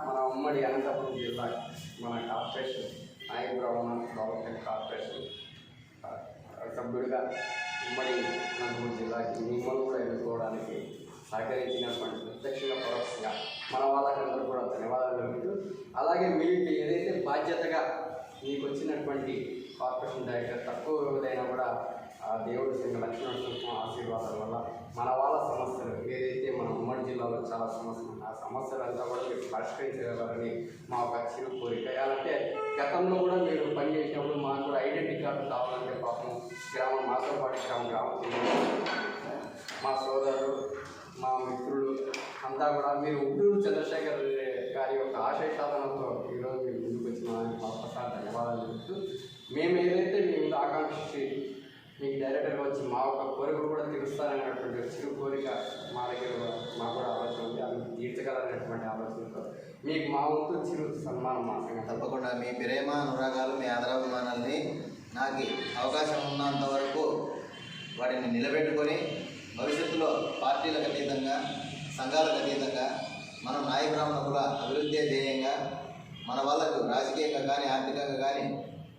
మన ఉమ్మడి అనంతపురం జిల్లా మన కార్పొరేషన్ నాయకురావు డెవలప్మెంట్ కార్పొరేషన్ సభ్యుడిగా ఉమ్మడి అనంతపురం జిల్లాకి మిమ్మల్ని కూడా ఎన్నుకోవడానికి సహకరించినటువంటి ప్రత్యక్షంగా పరోక్షంగా మన వాళ్ళకందరూ కూడా ధన్యవాదాలు తెలుపుతూ అలాగే మీకు ఏదైతే బాధ్యతగా మీకు వచ్చినటువంటి కార్పొరేషన్ డైరెక్టర్ తక్కువ వ్యవధైనా కూడా ఆ దేవుడి సింగ లక్ష్మణ ఆశీర్వాదాల వల్ల మన వాళ్ళ సమస్యలు ఏదైతే జిల్లాలో చాలా సమస్యలు ఆ ఆ సమస్యలంతా కూడా మీరు పరిష్కరించగలరని మా ఒక చిన్న కోరిక. అంటే గతంలో కూడా మీరు పనిచేసినప్పుడు మాకు కూడా ఐడెంటిటీ కార్డు కావాలంటే పాపం గ్రామం మాతో పాటు గ్రామం. గ్రామం మా సోదరుడు మా మిత్రులు అంతా కూడా మీరు ఉడ్డూరు చంద్రశేఖర్ గారి యొక్క ఆశయ సాధనతో ఈరోజు మీరు ముందుకు వచ్చిన దానికి ఒక్కసారి ధన్యవాదాలు చెప్తూ మేము ఏదైతే మేము ఆకాంక్షించి మీకు డైరెక్టర్గా వచ్చి మా యొక్క కోరిక కూడా తీరుస్తారనేటువంటి చిరు కోరిక మా దగ్గర మా కూడా ఆలోచన ఉంది. అది తీర్చగలనేటువంటి ఆలోచనతో మీకు మా వంతు చిరు సన్మానం మా సంగతి తప్పకుండా మీ ప్రేమ అనురాగాలు మీ ఆదరాభిమానాల్ని నాకు అవకాశం ఉన్నంత వరకు వాటిని నిలబెట్టుకొని భవిష్యత్తులో పార్టీలకు అతీతంగా సంఘాలకు అతీతంగా మనం నాయ బ్రాహ్మణ అభివృద్ధి ధ్యేయంగా మన వాళ్ళకు రాజకీయంగా కానీ ఆర్థికంగా కానీ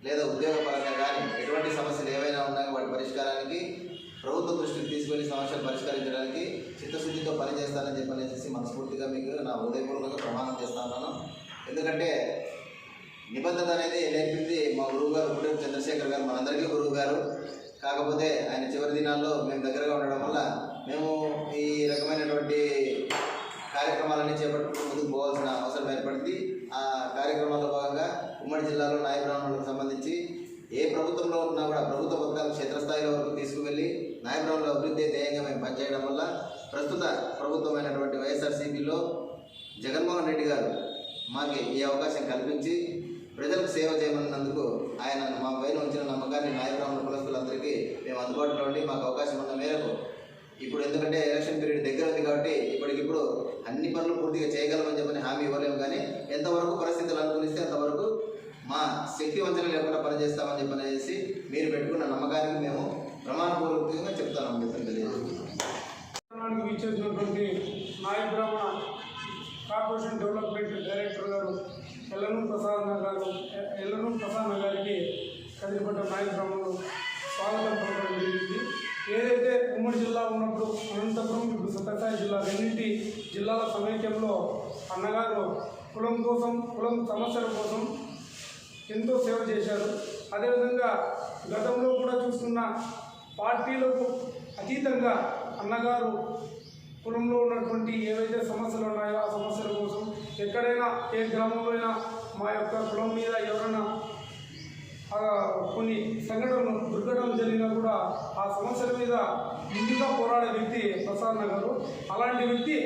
లేదా ఉద్యోగపరంగా కానీ ఎటువంటి సమస్యలు ఏవైనా ఉన్నా వాటి ప్రభుత్వ దృష్టికి తీసుకొని సమస్యలు పరిష్కరించడానికి చిత్తశుద్ధితో పనిచేస్తానని చెప్పనేసి మనస్ఫూర్తిగా మీకు నా హృదయపూర్వక ప్రమాణం చేస్తాను ఎందుకంటే నిబద్ధత అనేది నేర్పింది మా గురువు గారు చంద్రశేఖర్ గారు మనందరికీ గురువు గారు. కాకపోతే ఆయన చివరి దినాల్లో మేము దగ్గరగా ఉండడం వల్ల మేము ఈ రకమైనటువంటి కార్యక్రమాలన్నీ చేపట్టుకుని ముందుకు పోవాల్సిన అవసరం ఏర్పడింది. ఆ కార్యక్రమాల్లో భాగంగా ఉమ్మడి జిల్లాలో నాయ బ్రాహ్మణులకు సంబంధించి ఏ ప్రభుత్వంలో ఉన్నా కూడా ప్రభుత్వ పథకాలు క్షేత్రస్థాయిలో వరకు తీసుకువెళ్ళి నాయ అభివృద్ధి ధ్యేయంగా మేము పనిచేయడం వల్ల ప్రస్తుత ప్రభుత్వమైనటువంటి వైఎస్ఆర్సీపీలో జగన్మోహన్ రెడ్డి గారు మాకు ఈ అవకాశం కల్పించి ప్రజలకు సేవ చేయమన్నందుకు ఆయన మా పైన ఉంచిన నమ్మకాన్ని నాయబ్రాహ్మణ కులస్తులందరికీ మేము అందుబాటులో ఉండి మాకు అవకాశం ఉన్న మేరకు ఇప్పుడు ఎందుకంటే ఎలక్షన్ పీరియడ్ దగ్గర ఉంది కాబట్టి ఇప్పటికిప్పుడు అన్ని పనులు పూర్తిగా చేయగలమని చెప్పని హామీ ఇవ్వలేము కానీ ఎంతవరకు పరిస్థితులు అనుకూలిస్తే అంతవరకు మా శక్తి వంచన లేకుండా పనిచేస్తామని చెప్పనేసి మీరు పెట్టుకున్న నమ్మకానికి మేము ప్రమాణపూర్వకంగా చెప్తామని చెప్పని తెలియజేస్తున్నాం కార్యక్రమానికి నాయ బ్రాహ్మణ కార్పొరేషన్ డెవలప్మెంట్ డైరెక్టర్ గారు ఎల్లనూరు ప్రసాద్ గారు ఎల్లనూరు ప్రసాద్ గారికి కదిలిపడ్డ నాయ బ్రాహ్మణులు స్వాగతం పలకడం జరిగింది. ఏదైతే ఉమ్మడి జిల్లా ఉన్నప్పుడు అనంతపురం ఇప్పుడు సత్యసాయి జిల్లా రెండింటి జిల్లాల సమైక్యంలో అన్నగారు కులం కోసం కులం సమస్యల కోసం ఎంతో సేవ చేశారు. అదేవిధంగా గతంలో కూడా చూస్తున్న పార్టీలకు అతీతంగా అన్నగారు కులంలో ఉన్నటువంటి ఏవైతే సమస్యలు ఉన్నాయో ఆ సమస్యల కోసం ఎక్కడైనా ఏ గ్రామంలో అయినా మా యొక్క కులం మీద ఎవరైనా కొన్ని సంఘటనలు దుర్ఘటనలు జరిగినా కూడా ఆ సమస్యల మీద ముందుగా పోరాడే వ్యక్తి ప్రసాద్ గారు అలాంటి వ్యక్తి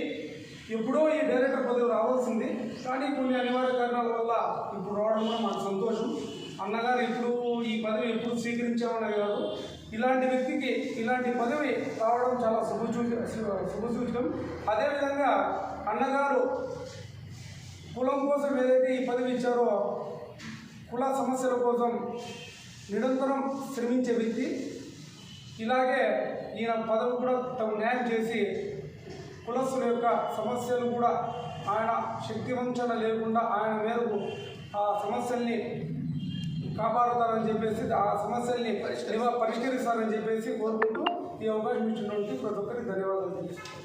ఎప్పుడో ఈ డైరెక్టర్ పదవి రావాల్సింది. కానీ కొన్ని అనివార్య కారణాల వల్ల ఇప్పుడు రావడం కూడా మాకు సంతోషం. అన్నగారు ఇప్పుడు ఈ పదవి ఎప్పుడు స్వీకరించామని కాదు. ఇలాంటి వ్యక్తికి ఇలాంటి పదవి రావడం చాలా శుభసూచ శుభసూచకం. అదేవిధంగా అన్నగారు కులం కోసం ఏదైతే ఈ పదవి ఇచ్చారో కుల సమస్యల కోసం నిరంతరం శ్రమించే వ్యక్తి. ఇలాగే ఈయన పదవి కూడా తమ న్యాయం చేసి యొక్క సమస్యలు కూడా ఆయన శక్తివంచన లేకుండా ఆయన మేరకు ఆ సమస్యల్ని కాపాడుతారని చెప్పేసి ఆ సమస్యల్ని పరిష్కరిస్తారని చెప్పేసి కోరుకుంటూ ఈ అవకాశం ఇచ్చినటువంటి ప్రతి ఒక్కరికి ధన్యవాదాలు తెలియజేస్తాను